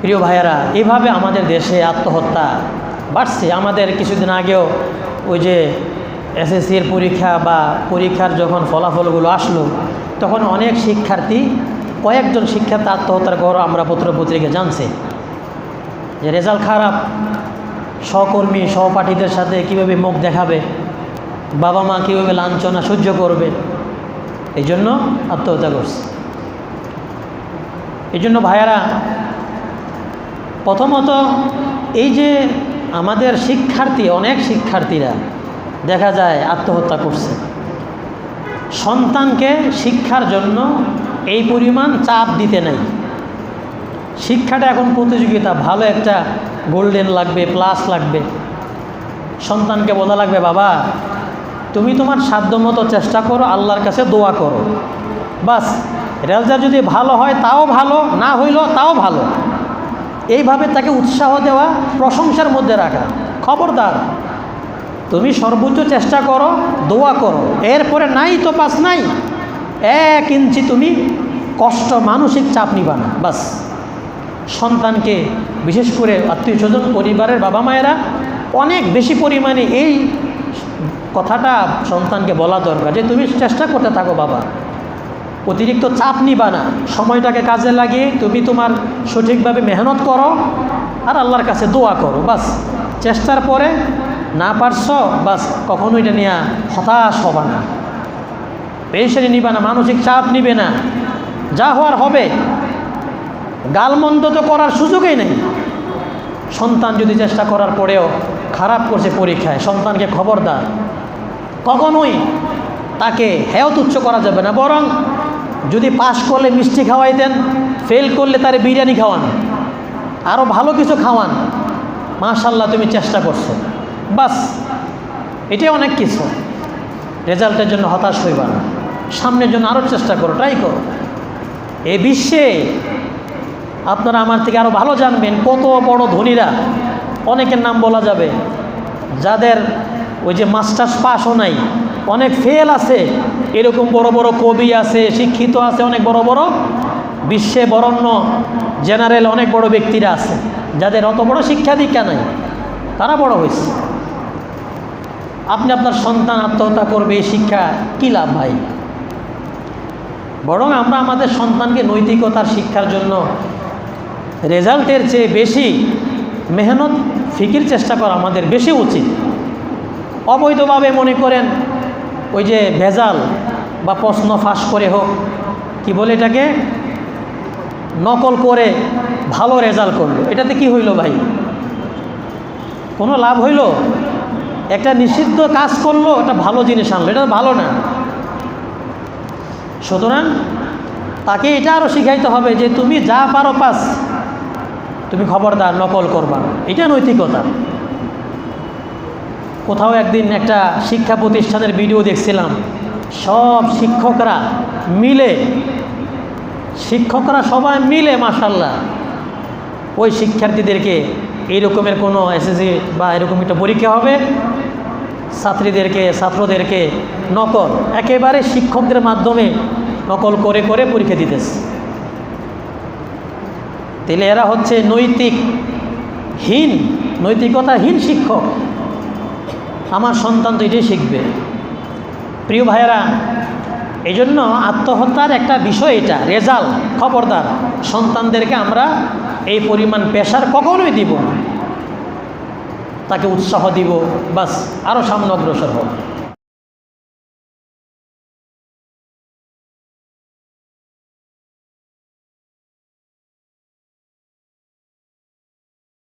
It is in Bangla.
প্রিয় ভাইয়েরা এইভাবে আমাদের দেশে আত্মহত্যা বাড়ছে। আমাদের কিছুদিন আগেও ওই যে এসএসসির পরীক্ষা বা পরীক্ষার যখন ফলাফলগুলো আসলো, তখন অনেক শিক্ষার্থী, কয়েকজন শিক্ষার্থী আত্মহত্যার গৌরব আমরা পত্র পত্রিকা জানছে। যে রেজাল্ট খারাপ, সহকর্মী, সহপাঠীদের সাথে কীভাবে মুখ দেখাবে, বাবা মা কীভাবে লাঞ্ছনা সহ্য করবে, এই জন্য আত্মহত্যা করছে। এই জন্য ভাইয়ারা প্রথমত এই যে আমাদের শিক্ষার্থী, অনেক শিক্ষার্থীরা দেখা যায় আত্মহত্যা করছে। সন্তানকে শিক্ষার জন্য এই পরিমাণ চাপ দিতে নাই। শিক্ষাটা এখন প্রতিযোগিতা, ভালো একটা গোল্ডেন লাগবে, প্লাস লাগবে। সন্তানকে বলা লাগবে, বাবা, তুমি তোমার সাধ্যমতো চেষ্টা করো, আল্লাহর কাছে দোয়া করো। বাস, রেজাল্ট যদি ভালো হয় তাও ভালো, না হইল তাও ভালো। এইভাবে তাকে উৎসাহ দেওয়া, প্রশংসার মধ্যে রাখা। খবরদার, তুমি সর্বোচ্চ চেষ্টা করো, দোয়া করো। এরপরে নাই তো পাস নাই। এক ইঞ্চি তুমি কষ্ট, মানসিক চাপ নিবা না। বাস। সন্তানকে বিশেষ করে আত্মীয় স্বজন পরিবারের বাবা মায়েরা অনেক বেশি পরিমাণে এই কথাটা সন্তানকে বলা দরকার যে, তুমি চেষ্টা করতে থাকো বাবা। অতিরিক্ত চাপ নিবা না। সময়টাকে কাজে লাগিয়ে তুমি তোমার সঠিকভাবে মেহনত করো আর আল্লাহর কাছে দোয়া করো, বাস। চেষ্টার পরে না পারছ, বাস, কখনো এটা নিয়ে হতাশ হবা না। পেরেশানি নিবা না, মানসিক চাপ নিবে না। যা হওয়ার হবে। গালমন্দ তো করার সুযোগই নেই। সন্তান যদি চেষ্টা করার পরেও খারাপ করছে পরীক্ষায়, সন্তানকে খবর খবরদার কখনোই তাকে হেয় তুচ্ছ করা যাবে না, বরং যদি পাশ করলে মিষ্টি খাওয়াইতেন ফেল করলে তার বিরিয়ানি খাওয়ান। আরও ভালো কিছু খাওয়ান। মাশাল্লাহ তুমি চেষ্টা করছ। বাস, এটাই অনেক কিছু। রেজাল্টের জন্য হতাশ হইবা না। সামনের জন্য আরও চেষ্টা করো ট্রাই করো। এ বিশ্বে আপনারা আমার থেকে আরও ভালো জানবেন কত বড় ধনীরা। অনেকের নাম বলা যাবে। যাদের ওই যে মাস্টার্স পাশও নাই, অনেক ফেল আছে। এরকম বড় বড় কবি আছে, শিক্ষিত আছে, অনেক বড় বড়। বিশ্বে বরণ্য জেনারেল অনেক বড় ব্যক্তিরা আছে, যাদের অত বড় শিক্ষা দীক্ষা নাই, তারা বড় হয়েছে। আপনি আপনার সন্তান আত্মহত্যা করবে, এই শিক্ষা কী লাভ ভাই? বরং আমরা আমাদের সন্তানকে নৈতিকতার শিক্ষার জন্য রেজাল্টের চেয়ে বেশি মেহনত, ফিকির চেষ্টা করা আমাদের বেশি উচিত। অবৈধভাবে মনে করেন ওই যে ভেজাল বা প্রশ্ন ফাঁস করে হোক, কি বলে এটাকে? নকল করে ভালো রেজাল্ট করল। এটাতে কি হইল ভাই? কোনো লাভ হইল? একটা নিষিদ্ধ কাজ করল, একটা ভালো জিনিস আনলো। এটা ভালো না। সুতরাং তাকে এটা আরও শিখাইতে হবে যে তুমি যা পারো পাস, তুমি খবরদার, নকল করবা। এটা নৈতিকতা। কোথাও একদিন একটা শিক্ষা প্রতিষ্ঠানের ভিডিও দেখছিলাম। সব শিক্ষকরা মিলে, শিক্ষকরা সবাই মিলে মাসাল্লাহ ওই শিক্ষার্থীদেরকে এই রকমের কোনো এসএসসি বা এরকম একটা পরীক্ষা হবে, ছাত্রীদেরকে, ছাত্রদেরকে নকল, একেবারে শিক্ষকদের মাধ্যমে নকল করে করে পরীক্ষা দিতেছে। তাহলে এরা হচ্ছে নৈতিক হীন, নৈতিকতাহীন শিক্ষক। আমার সন্তান তো এটাই শিখবে। প্রিয় ভাইয়েরা এই জন্য আত্মহত্যার একটা বিষয় এটা রেজাল্ট খবরদার। সন্তানদেরকে আমরা এই পরিমাণ পেশার কখনোই দিব তাকে উৎসাহ দিব, বাস আরও সামনে অগ্রসর হোক